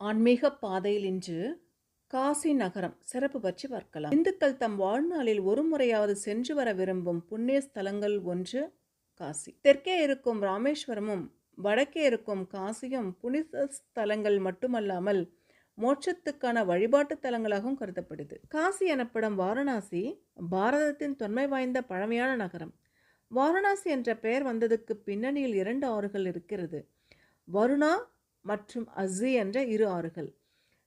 ஆன்மீக பாதையில் இன்று காசி நகரம் சிறப்பு பற்றி பார்க்கலாம். இந்துக்கள் தம் வாழ்நாளில் ஒரு முறையாவது சென்று வர விரும்பும் புண்ணிய ஸ்தலங்கள் ஒன்று காசி. தெற்கே இருக்கும் ராமேஸ்வரமும் வடக்கே இருக்கும் காசியும் புனித ஸ்தலங்கள் மட்டுமல்லாமல் மோட்சத்துக்கான வழிபாட்டு தலங்களாகவும் கருதப்படுது. காசி எனப்படும் வாரணாசி பாரதத்தின் தொன்மை வாய்ந்த பழமையான நகரம். வாரணாசி என்ற பெயர் வந்ததுக்கு பின்னணியில் இரண்டு ஆறுகள் இருக்கிறது. வருணா மற்றும் அஸ்ஸி என்ற இரு ஆறுகள்.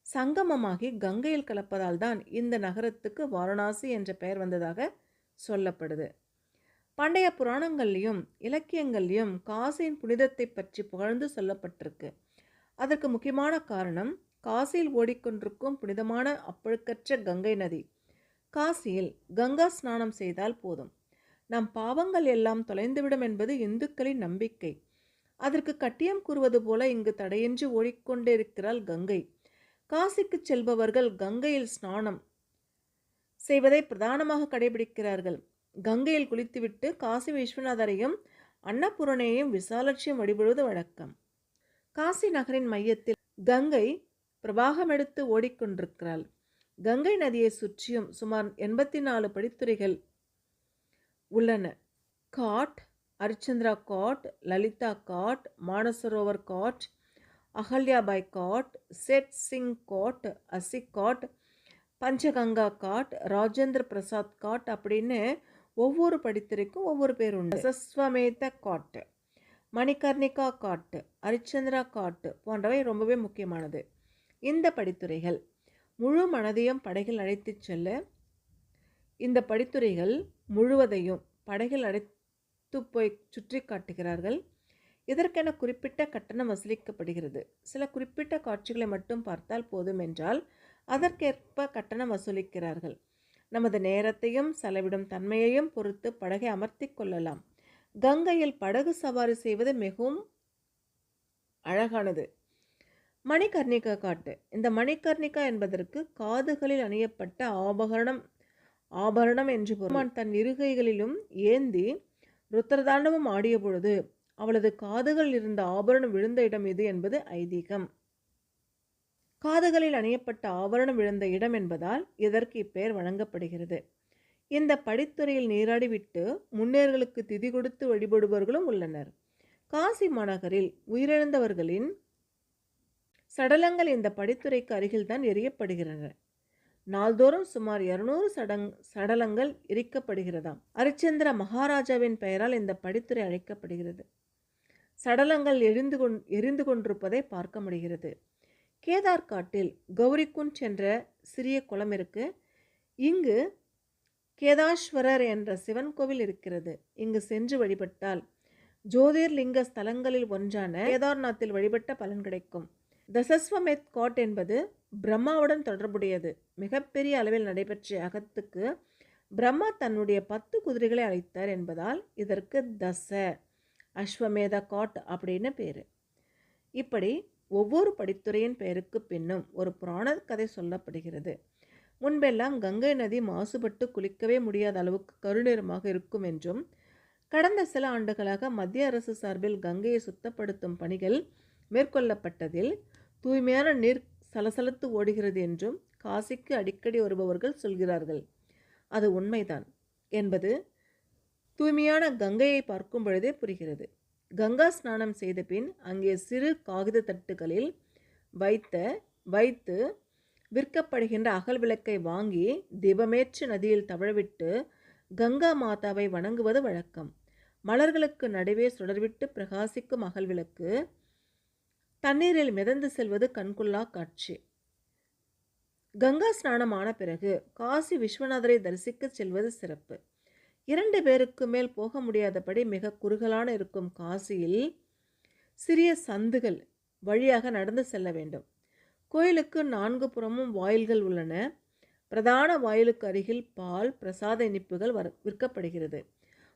சங்கமமாகி கங்கையில் கலப்பதால் தான் இந்த நகரத்துக்கு வாரணாசி என்ற பெயர் வந்ததாக சொல்லப்படுது. பண்டைய புராணங்கள்லையும் இலக்கியங்கள்லையும் காசியின் புனிதத்தை பற்றி புகழ்ந்து சொல்லப்பட்டிருக்கு. அதற்கு முக்கியமான காரணம் காசியில் ஓடிக்கொண்டிருக்கும் புனிதமான அப்பழுக்கற்ற கங்கை நதி. காசியில் கங்கா ஸ்நானம் செய்தால் போதும். நம் பாவங்கள் எல்லாம் தொலைந்துவிடும் என்பது இந்துக்களின் நம்பிக்கை. அதற்கு கட்டியம் கூறுவது போல இங்கு தடையின்றி ஓடிக்கொண்டிருக்கிறாள் கங்கை. காசிக்கு செல்பவர்கள் கங்கையில் ஸ்நானம் செய்வதை பிரதானமாக கடைபிடிக்கிறார்கள். கங்கையில் குளித்துவிட்டு காசி விஸ்வநாதரையும் அன்னபூரணையையும் விசாலட்சியம் வழிபடுவது வழக்கம். காசி நகரின் மையத்தில் கங்கை பிரவாகமெடுத்து ஓடிக்கொண்டிருக்கிறாள். கங்கை நதியை சுற்றியும் சுமார் எண்பத்தி நாலு படித்துறைகள் உள்ளன. காட் அரிச்சந்திரா காட் லலிதா காட் மானசரோவர் காட் அகல்யாபாய் காட் செட் சிங் காட் அசிக் காட் பஞ்சகங்கா காட் ராஜேந்திர பிரசாத் காட் அப்படின்னு ஒவ்வொரு படித்துறைக்கும் ஒவ்வொரு பேர் உண்டு. சஸ்வமேத காட்டு மணிகர்ணிகா காட்டு அரிச்சந்திரா காட்டு போன்றவை ரொம்பவே முக்கியமானது. இந்த படித்துறைகள் முழு மனதையும் படைகள் அழைத்துச் செல்ல இந்த படித்துறைகள் முழுவதையும் படகில் அழைத்து போய் சுற்றி காட்டுகிறார்கள் இதற்கென குறிப்பிட்ட கட்டணம் வசூலிக்கப்படுகிறது. சில குறிப்பிட்ட காட்சிகளை மட்டும் பார்த்தால் போதும் என்றால் அதற்கேற்ப கட்டணம் வசூலிக்கிறார்கள். நமது நேரத்தையும் செலவிடும் தன்மையையும் பொறுத்து படகை அமர்த்தி கொள்ளலாம். கங்கையில் படகு சவாரி செய்வது மிகவும் அழகானது. மணிகர்ணிகா காட்டு. இந்த மணிகர்ணிகா என்பதற்கு காதுகளில் அணியப்பட்ட ஆபகரணம் ஆபரணம் என்று பெருமான் தன் இருகைகளிலும் ஏந்தி ருத்ரதாண்டவம் ஆடிய பொழுது அவளது காதுகள் இருந்த ஆபரணம் விழுந்த இடம் இது என்பது ஐதீகம். காதுகளில் அணியப்பட்ட ஆபரணம் விழுந்த இடம் என்பதால் இதற்கு இப்பெயர் வழங்கப்படுகிறது. இந்த படித்துறையில் நீராடிவிட்டு முன்னேர்களுக்கு திதி கொடுத்து வழிபடுபவர்களும் உள்ளனர். காசி மாநகரில் உயிரிழந்தவர்களின் சடலங்கள் இந்த படித்துறைக்கு அருகில்தான் எரியப்படுகின்றன நாள்தோறும் சுமார் இருநூறு சடங் சடலங்கள் எரிக்கப்படுகிறதாம் அரிச்சந்திர மகாராஜாவின் பெயரால் இந்த படித்துறை அழைக்கப்படுகிறது. சடலங்கள் எரிந்து கொண் எரிந்து கொண்டிருப்பதை பார்க்க முடிகிறது. கேதார் காட்டில் கௌரிகுண்ட் என்ற சிறிய குளம் இருக்கு. இங்கு கேதாஸ்வரர் என்ற சிவன் கோவில் இருக்கிறது. இங்கு சென்று வழிபட்டால் ஜோதிர்லிங்க ஸ்தலங்களில் ஒன்றான கேதார்நாத்தில் வழிபட்ட பலன் கிடைக்கும். தசஸ்வமேத் காட் என்பது பிரம்மாவுடன் தொடர்புடையது. மிகப்பெரிய அளவில் நடைபெற்ற அகத்துக்கு பிரம்மா தன்னுடைய பத்து குதிரைகளை அழைத்தார் என்பதால் இதற்கு தச அஸ்வமேத காட் அப்படின்னு பேர். இப்படி ஒவ்வொரு படித்துறையின் பெயருக்கு பின்னும் ஒரு புராண கதை சொல்லப்படுகிறது. முன்பெல்லாம் கங்கை நதி மாசுபட்டு குளிக்கவே முடியாத அளவுக்கு கருநீரமாக இருக்கும் என்றும் கடந்த சில ஆண்டுகளாக மத்திய அரசு சார்பில் கங்கையை சுத்தப்படுத்தும் பணிகள் மேற்கொள்ளப்பட்டதில் தூய்மையான நீர் சலசலத்து ஓடுகிறது என்றும் காசிக்கு அடிக்கடி வருபவர்கள் சொல்கிறார்கள். அது உண்மைதான். என்பது தூய்மையான கங்கையை பார்க்கும் பொழுதே புரிகிறது. கங்கா ஸ்நானம் செய்த பின் அங்கே சிறு காகித தட்டுகளில் வைத்த வைத்து விற்கப்படுகின்ற அகல் விளக்கை வாங்கி தீபமேற்று நதியில் தவழவிட்டு கங்கா மாதாவை வணங்குவது வழக்கம். மலர்களுக்கு நடுவே சுடர்விட்டு பிரகாசிக்கும் அகல் விளக்கு தண்ணீரில் மிதந்து செல்வது கண்கொள்ளா காட்சி. கங்கா ஸ்நானம் ஆன பிறகு காசி விஸ்வநாதரை தரிசிக்க செல்வது சிறப்பு. இரண்டு பேருக்கு மேல் போக முடியாதபடி மிக குறுகலான இருக்கும் காசியில் சிறிய சந்துகள் வழியாக நடந்து செல்ல வேண்டும். கோயிலுக்கு நான்கு புறமும் வாயில்கள் உள்ளன. பிரதான வாயிலுக்கு அருகில் பால் பிரசாத இனிப்புகள் வர விற்கப்படுகிறது.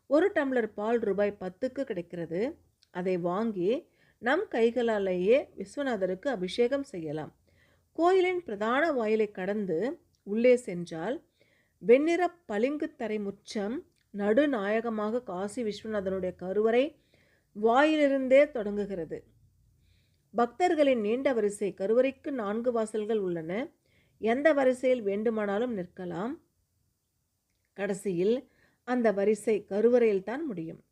ஒரு டம்ளர் பால் ரூபாய் பத்துக்கு கிடைக்கிறது. அதை வாங்கி நம் கைகளாலேயே விஸ்வநாதருக்கு அபிஷேகம் செய்யலாம். கோயிலின் பிரதான வாயிலை கடந்து உள்ளே சென்றால் வெண்ணிற பளிங்கு தரை முற்றம் நடுநாயகமாக காசி விஸ்வநாதனுடைய கருவறை வாயிலிருந்தே தொடங்குகிறது. பக்தர்களின் நீண்ட வரிசை கருவறைக்கு நான்கு வாசல்கள் உள்ளன. எந்த வரிசையில் வேண்டுமானாலும் நிற்கலாம். கடைசியில் அந்த வரிசை கருவறையில் தான் முடியும்.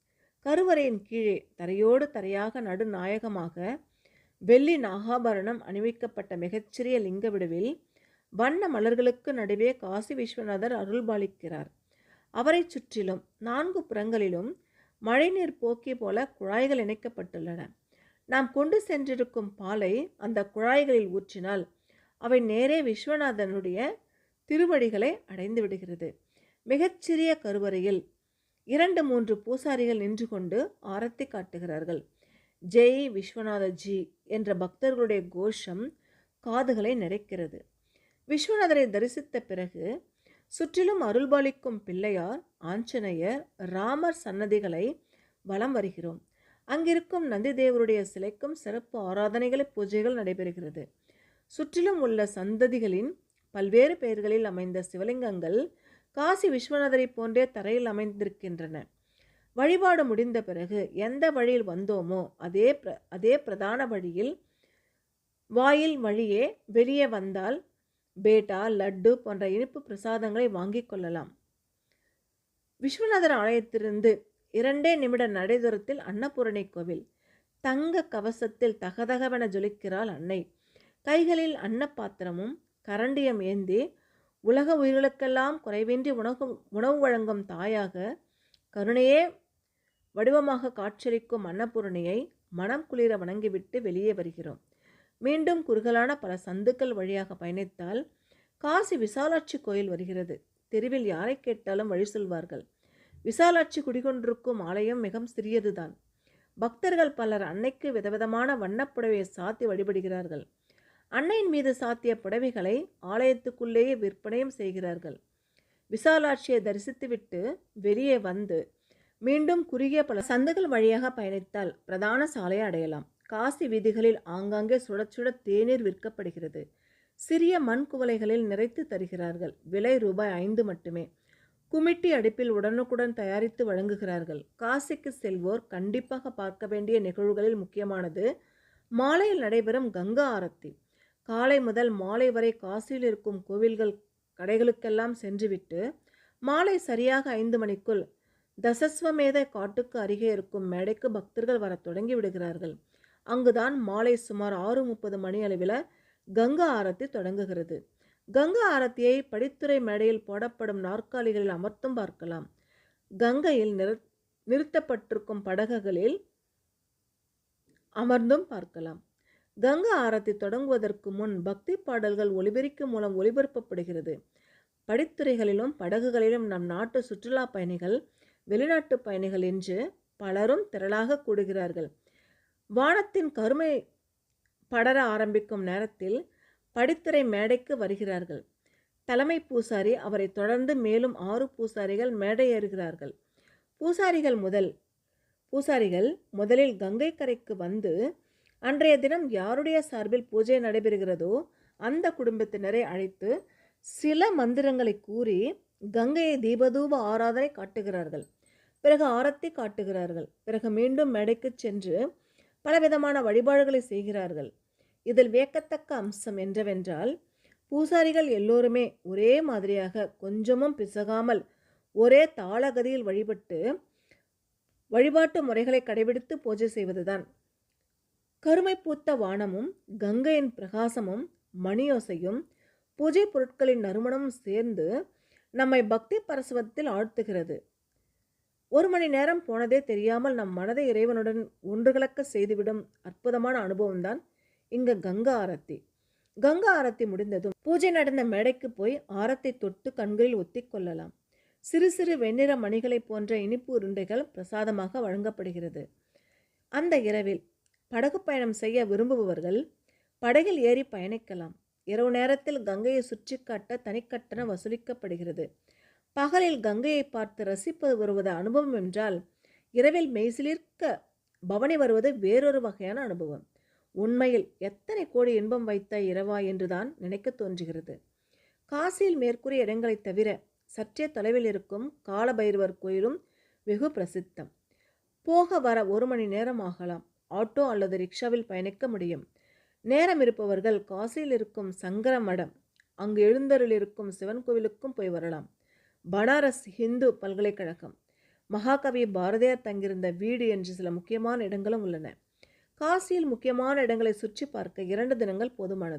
கருவறையின் கீழே தரையோடு தரையாக நடுநாயகமாக வெள்ளி நாகாபரணம் அணிவிக்கப்பட்ட மிகச்சிறிய லிங்க விடுவில் வண்ண மலர்களுக்கு நடுவே காசி விஸ்வநாதர் அருள்பாலிக்கிறார். அவரைச் சுற்றிலும் நான்கு புறங்களிலும் மழைநீர் போக்கி போல குழாய்கள் இணைக்கப்பட்டுள்ளன. நாம் கொண்டு சென்றிருக்கும் பாலை அந்த குழாய்களில் ஊற்றினால் அவை நேரே விஸ்வநாதனுடைய திருவடிகளை அடைந்து விடுகிறது. மிகச்சிறிய கருவறையில் இரண்டு மூன்று பூசாரிகள் நின்று கொண்டு ஆரத்தி காட்டுகிறார்கள். ஜெய் விஸ்வநாத ஜி என்ற பக்தர்களுடைய கோஷம் காதுகளை நிறைக்கிறது. விஸ்வநாதரை தரிசித்த பிறகு சுற்றிலும் அருள்பாலிக்கும் பிள்ளையார் ஆஞ்சநேயர் ராமர் சன்னதிகளை வலம் வருகிறோம். அங்கிருக்கும் நந்திதேவருடைய சிலைக்கும் சிறப்பு ஆராதனைகளை பூஜைகள் நடைபெறுகிறது. சுற்றிலும் உள்ள சந்ததிகளின் பல்வேறு பெயர்களில் அமைந்த சிவலிங்கங்கள் காசி விஸ்வநாதரை போன்றே தரையில் அமைந்திருக்கின்றன. வழிபாடு முடிந்த பிறகு எந்த வழியில் வந்தோமோ அதே பிர அதே பிரதான வழியில் வாயில் வழியே வெளியே வந்தால் பேட்டா லட்டு போன்ற இனிப்பு பிரசாதங்களை வாங்கிக் கொள்ளலாம். விஸ்வநாதர் ஆலயத்திலிருந்து இரண்டே நிமிட நடைதூரத்தில் அன்னபூரணி கோவில். தங்க கவசத்தில் தகதகவென ஜொலிக்கிறாள் அன்னை. கைகளில் அன்னப்பாத்திரமும் கரண்டியம் ஏந்தி உலக உயிர்களுக்கெல்லாம் குறைவின்றி உணவு உணவு வழங்கும் தாயாக கருணையே வடிவமாக காட்சியளிக்கும் அன்னபூரணியை மனம் குளிர வணங்கிவிட்டு வெளியே வருகிறோம். மீண்டும் குறுகலான பல சந்துக்கள் வழியாக பயணித்தால் காசி விசாலாட்சி கோயில் வருகிறது. தெருவில் யாரை கேட்டாலும் வழி சொல்வார்கள். விசாலாட்சி குடிகொண்டிருக்கும் ஆலயம் மிகவும் சிறியதுதான். பக்தர்கள் பலர் அன்னைக்கு விதவிதமான வண்ணப்புடவையை சாத்தி வழிபடுகிறார்கள். அன்னையின் மீது சாத்திய புடவைகளை ஆலயத்துக்குள்ளேயே விற்பனையும் செய்கிறார்கள். விசாலாட்சியை தரிசித்துவிட்டு வெளியே வந்து மீண்டும் குறுகிய பல சந்துகள் வழியாக பயணித்தால் பிரதான சாலையை அடையலாம். காசி வீதிகளில் ஆங்காங்கே சுடச்சுட தேநீர் விற்கப்படுகிறது. சிறிய மண் குவளைகளில் நிறைத்து தருகிறார்கள். விலை ரூபாய் ஐந்து மட்டுமே. குமிட்டி அடுப்பில் உடனுக்குடன் தயாரித்து வழங்குகிறார்கள். காசிக்கு செல்வோர் கண்டிப்பாக பார்க்க வேண்டிய நிகழ்வுகளில் முக்கியமானது மாலையில் நடைபெறும் கங்கா ஆரத்தி. காலை முதல் மாலை வரை காசியில் இருக்கும் கோவில்கள் கடைகளுக்கெல்லாம் சென்றுவிட்டு மாலை சரியாக ஐந்து மணிக்குள் தசஸ்வமேத காட்டுக்கு அருகே இருக்கும் மேடைக்கு பக்தர்கள் வரத் தொடங்கி விடுகிறார்கள். அங்குதான் மாலை சுமார் ஆறு முப்பது மணி அளவில் கங்கா ஆரத்தி தொடங்குகிறது. கங்கா ஆரத்தியை படித்துறை மேடையில் போடப்படும் நாற்காலிகளில் அமர்த்தும் பார்க்கலாம். கங்கையில் நிறு நிறுத்தப்பட்டிருக்கும் படகுகளில் அமர்ந்தும் பார்க்கலாம். கங்கா ஆரத்தி தொடங்குவதற்கு முன் பக்தி பாடல்கள் ஒலிபெருக்கி மூலம் ஒளிபரப்பப்படுகிறது படித்துறைகளிலும் படகுகளிலும் நம் நாட்டு சுற்றுலா பயணிகள் வெளிநாட்டு பயணிகள் என்று பலரும் திரளாக கூடுகிறார்கள். வானத்தின் கருமை படர ஆரம்பிக்கும் நேரத்தில் படித்துறை மேடைக்கு வருகிறார்கள். தலைமை பூசாரி அவரை தொடர்ந்து மேலும் ஆறு பூசாரிகள் மேடை ஏறுகிறார்கள் பூசாரிகள் முதல் பூசாரிகள் முதலில் கங்கை கரைக்கு வந்து அன்றைய தினம் யாருடைய சார்பில் பூஜை நடைபெறுகிறதோ அந்த குடும்பத்தினரை அழைத்து சில மந்திரங்களை கூறி கங்கையை தீபதூப ஆராதனை காட்டுகிறார்கள். பிறகு ஆரத்தி காட்டுகிறார்கள். பிறகு மீண்டும் மேடைக்கு சென்று பலவிதமான வழிபாடுகளை செய்கிறார்கள். இதில் வியக்கத்தக்க அம்சம் என்றவென்றால் பூசாரிகள் எல்லோருமே ஒரே மாதிரியாக கொஞ்சமும் பிசகாமல் ஒரே தாளகதியில் வழிபட்டு வழிபாட்டு முறைகளை கடைபிடித்து பூஜை செய்வதுதான். கருமை பூத்த வானமும் கங்கையின் பிரகாசமும் மணியோசையும் பூஜை பொருட்களின் நறுமணமும் சேர்ந்து நம்மை பக்தி பரசவத்தில் ஆழ்த்துகிறது. ஒரு மணி நேரம் போனதே தெரியாமல் நம் மனதை இறைவனுடன் ஒன்றுகலக்க செய்துவிடும் அற்புதமான அனுபவம்தான் இங்கு கங்கா ஆரத்தி. கங்கா ஆரத்தி முடிந்ததும் பூஜை நடந்த மேடைக்கு போய் ஆரத்தை தொட்டு கண்களில் ஒத்தி கொள்ளலாம். சிறு சிறு வெண்ணிற மணிகளைப் போன்ற இனிப்பு உருண்டைகள் பிரசாதமாக வழங்கப்படுகிறது. அந்த இரவில் படகு பயணம் செய்ய விரும்புபவர்கள் படகில் ஏறி பயணிக்கலாம். இரவு நேரத்தில் கங்கையை சுற்றி காட்ட தனிக்கட்டணம் வசூலிக்கப்படுகிறது. பகலில் கங்கையை பார்த்து ரசிப்பது வருவது அனுபவம் என்றால் இரவில் மெய்சிலிருக்க பவனி வருவது வேறொரு வகையான அனுபவம். உண்மையில் எத்தனை கோடி இன்பம் வைத்த இரவா என்றுதான் நினைக்க தோன்றுகிறது. காசியில் மேற்கூறிய இடங்களைத் தவிர சற்றே தொலைவில் இருக்கும் காலபைரவர் கோயிலும் வெகு பிரசித்தம். போக வர ஒரு மணி நேரம் ஆகலாம். ஆட்டோ அல்லது ரிக்ஷாவில் பயணிக்க முடியும். நேரம் இருப்பவர்கள் காசியில் இருக்கும் சங்கர மடம் அங்கு எழுந்தருள் இருக்கும் சிவன் கோவிலுக்கும் போய் வரலாம். பனாரஸ் ஹிந்து பல்கலைக்கழகம். மகாகவி பாரதியார் தங்கியிருந்த வீடு என்று சில முக்கியமான இடங்களும் உள்ளன. காசியில் முக்கியமான இடங்களை சுற்றி பார்க்க இரண்டு தினங்கள் போதுமானது.